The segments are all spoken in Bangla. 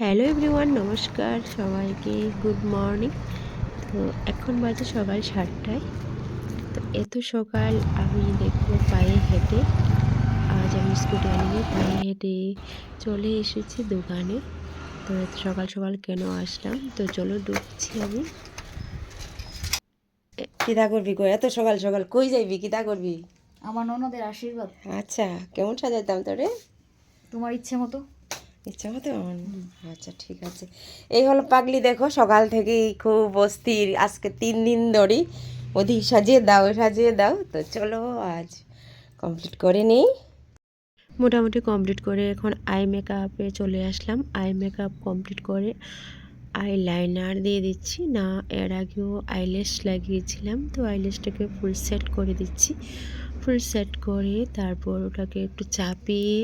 হ্যালো এভরিওয়ান নমস্কার সবাইকে গুড মর্নিং। তো এখন বাজে সকাল সাতটায়। তো এত সকাল আমি দেখব পায়ে হেঁটে আজ আমি স্কুটি আনিয়ে পায়ে হেঁটে চলে এসেছি দোকানে। তো এত সকাল সকাল কেন আসলাম? তো চলো ঢুকছি আমি। কিতা করবি কই? এত সকাল সকাল কই যাইবি? কিতা করবি? আমার ননদের আশীর্বাদ। আচ্ছা কেমন সাজাইতাম তোরে? তোমার ইচ্ছে মতো। ইচ্ছা মতো আচ্ছা ঠিক আছে। এই হলো পাগলি দেখো সকাল থেকেই খুব অস্থির। আজকে তিন দিন ধরেই ওদিক সাজিয়ে দাও সাজিয়ে দাও। তো চলো আজ কমপ্লিট করে নিই। মোটামুটি কমপ্লিট করে এখন আই মেকআপে চলে আসলাম। আই মেকআপ কমপ্লিট করে আই লাইনার দিয়ে দিচ্ছি। না, এর আগেও আইলেস লাগিয়েছিলাম। তো আইলেসটাকে ফুল সেট করে দিচ্ছি। ফুল সেট করে তারপর ওটাকে একটু চাপিয়ে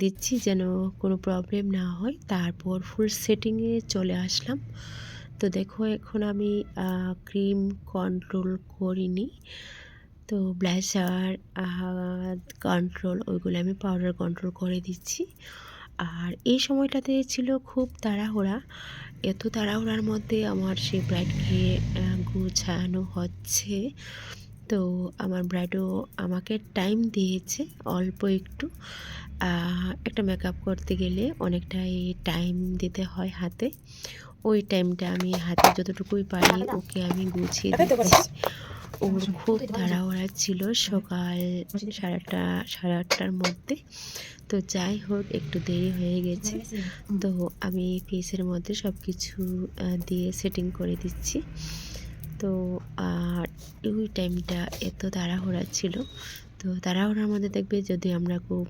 দিচ্ছি যেন কোনো প্রবলেম না হয়। তারপর ফুল সেটিংয়ে চলে আসলাম। তো দেখো, এখন আমি ক্রিম কন্ট্রোল করিনি। তো ব্লাশার কন্ট্রোল ওইগুলো আমি পাউডার কন্ট্রোল করে দিচ্ছি। আর এই সময়টাতে ছিল খুব তাড়াহুড়া। এত তাড়াহুড়ার মধ্যে আমার সেই ব্রাইডকে গুছানো হচ্ছে। তো আমার ব্রাইডও আমাকে টাইম দিয়েছে অল্প একটু। একটা মেকআপ করতে গেলে অনেকটাই টাইম দিতে হয় হাতে। ওই টাইমটা আমি হাতে যতটুকুই পারি ওকে আমি গুছিয়ে দিচ্ছি। ওর খুব তাড়াহুড়া ছিল সকাল সাড়ে আটটা সাড়ে আটটার মধ্যে। তো যাই হোক একটু দেরি হয়ে গেছে। তো আমি ফেসের মধ্যে সব কিছু দিয়ে সেটিং করে দিচ্ছি। তো আর ওই টাইমটা এত তাড়াহুড়া ছিল। তো তাড়াহুড়ার মধ্যে দেখবে যদি আমরা খুব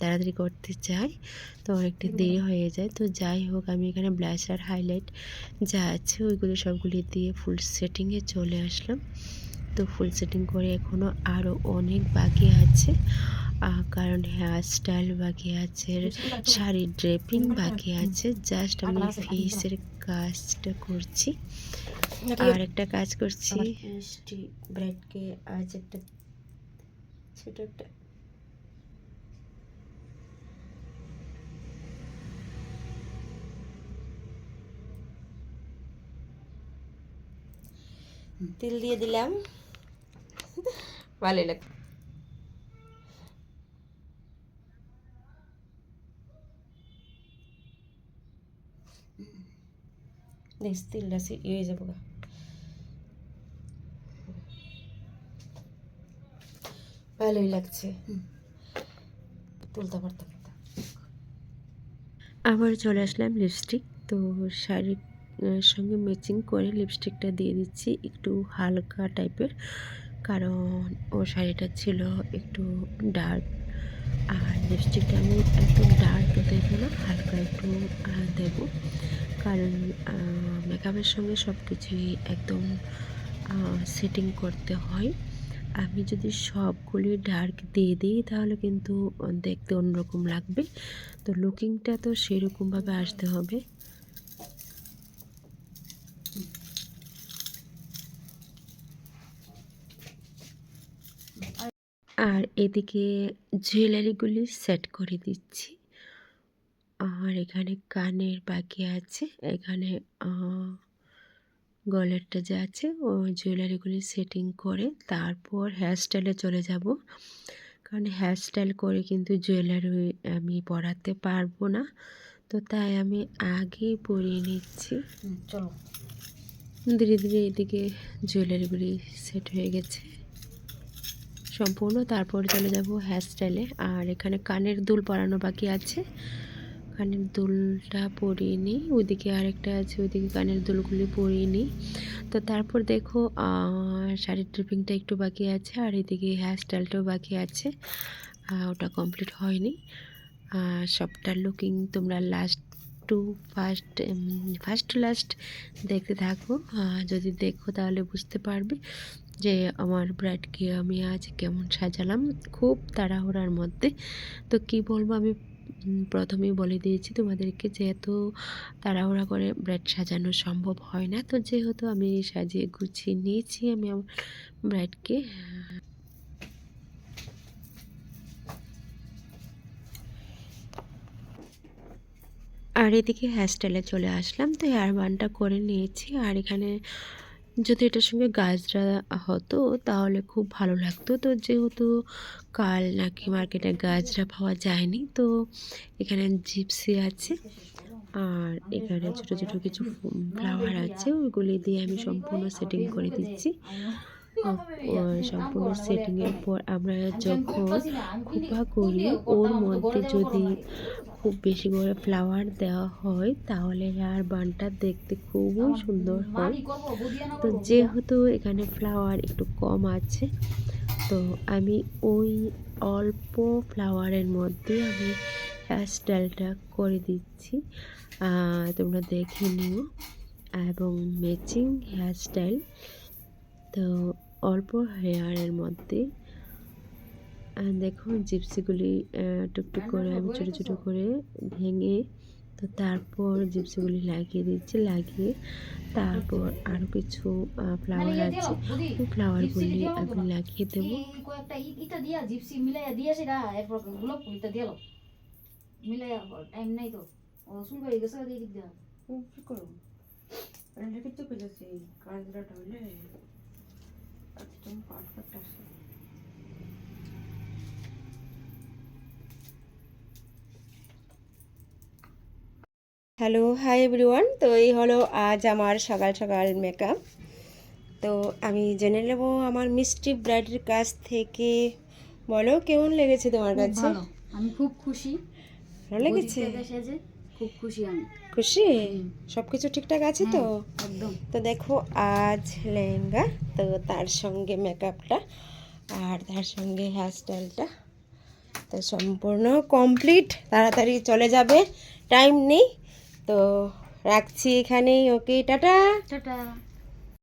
তাড়াতাড়ি করতে চাই তো অনেকটা দেরি হয়ে যায়। তো যাই হোক আমি এখানে ব্লাশার হাইলাইট যা আছে ওইগুলো সবগুলি দিয়ে ফুল সেটিংয়ে চলে আসলাম। তো ফুল সেটিং করে এখনও আরও অনেক বাকি আছে। কারণ হেয়ার স্টাইল বাকি আছে শাড়ির ড্রেপিং বাকি আছে। জাস্ট আমি ফেসের কাজটা করছি। আর একটা কাজ করছি। ব্রেডকে আজ একটা ছোট একটা তিল দিয়ে দিলাম। ভালো লাগে দেখ তিলটা ইয়ে হয়ে যাব ভালোই লাগছে তুলতে পারতাম আবার চলে আসলাম লিপস্টিক তো শাড়ির সঙ্গে ম্যাচিং করে লিপস্টিকটা দিয়ে দিচ্ছি, একটু হালকা টাইপের কারণ ও শাড়িটা ছিল একটু ডার্ক আর লিপস্টিকটা আমি একটু ডার্ক দেবো না, হালকা একটু দেব। কারণ মেকআপের সঙ্গে সব কিছুই একদম সেটিং করতে হয়। আমি যদি সবগুলি ডার্ক দিয়ে দিই তাহলে কিন্তু দেখতে অন্যরকম লাগবে। তো লুকিংটা তো সেরকমভাবে আসতে হবে। আর এদিকে জুয়েলারিগুলি সেট করে দিচ্ছি। আর এখানে কানের বাকি আছে। এখানে গলেরটা যে আছে ও জুয়েলারিগুলি সেটিং করে তারপর হেয়ারস্টাইলে চলে যাব। কারণ হেয়ারস্টাইল করে কিন্তু জুয়েলারি আমি পরাতে পারব না। তো তাই আমি আগেই পরিয়ে নিচ্ছি। চলো। ধীরে ধীরে এদিকে জুয়েলারিগুলি সেট হয়ে গেছে। সম্পূর্ণ, তারপর চলে যাব হেয়ারস্টাইলে আর এখানে কানের দুল পরানো বাকি আছে। কানের দুলটা পরিয়ে নিই। ওইদিকে আরেকটা আছে, ওইদিকে কানের দুলগুলি পরিয়ে নিই। তো তারপর দেখো শাড়ির ট্রিপিংটা একটু বাকি আছে, আর এদিকে হেয়ার স্টাইলটাও বাকি আছে। ওটা কমপ্লিট হয়নি। সবটা লুকিং তোমরা last to first first to last দেখতে থাকো। যদি দেখো তাহলে বুঝতে পারবে। যে আমার ব্রাইডকে আমি আজ কেমন সাজালাম, খুব তাড়াহুড়ার মধ্যে। তো কি বলব, আমি প্রথমেই বলে দিয়েছি তোমাদেরকে যেহেতু তাড়াহুড়া করে ব্রাইড সাজানো সম্ভব হয় না। তো যেহেতু আমি সাজিয়ে গুছিয়ে নিয়েছি আমি আমার ব্রাইডকে আর এদিকে হেয়ারস্টাইলে চলে আসলাম। তো হেয়ার বানটা করে নিয়েছি। আর এখানে যদি এটার সঙ্গে গাজরা হতো, তাহলে খুব ভালো লাগতো। তো যেহেতু কাল নাকি মার্কেটে গাজরা পাওয়া যায়নি, তো এখানে জিপসি আছে আর এখানে ছোট ছোট কিছু ফ্লাওয়ার আছে। ওইগুলি দিয়ে আমি সম্পূর্ণ সেটিং করে দিচ্ছি। সম্পূর্ণ সেটিংয়ের পর আমরা যখন খোপা করি, ওর মধ্যে যদি খুব বেশি করে ফ্লাওয়ার দেওয়া হয় তাহলে হেয়ার বানটা দেখতে খুবই সুন্দর হয়। তো যেহেতু এখানে ফ্লাওয়ার একটু কম আছে তো আমি ওই অল্প ফ্লাওয়ারের মধ্যে আমি হেয়ার স্টাইলটা করে দিচ্ছি। তোমরা দেখে নিও। এবং ম্যাচিং হেয়ার স্টাইল তো অল্প হেয়ারের মধ্যে আহ, দেখো জিপসিগুলি টুকটুক করে আমি ছোটো ছোটো করে ভেঙে তো তারপর জিপসিগুলি লাগিয়ে দিচ্ছি লাগিয়ে তারপর আরও কিছু ফ্লাওয়ার আছে। ওই ফ্লাওয়ারগুলি আমি লাগিয়ে দেবো। টাইম নাই তো। ও চুল বাড়ি গেছে দিয়ে দিক দিয়া কি করব রেডি তো করেছি গাজরাটা হলে একদম পারফেক্ট আসে হ্যালো হাই এভরিওয়ান তো এই হলো আজ আমার সকাল সকাল মেকআপ তো আমি জেনে নেব আমার মিষ্টি ব্রাইডের কাছ থেকে। বলো কেমন লেগেছে তোমার কাছে? আমি খুব খুশি। ভালো লেগেছে? খুব খুশি আমি। খুশি? সব কিছু ঠিকঠাক আছে তো? একদম। তো দেখো আজ লেহেঙ্গা। তো তার সঙ্গে মেকআপটা আর তার সঙ্গে হেয়ারস্টাইলটা তো সম্পূর্ণ কমপ্লিট তাড়াতাড়ি চলে যাবে। টাইম নেই। তো রাখছি এখানেই ওকে টাটা। টাটা।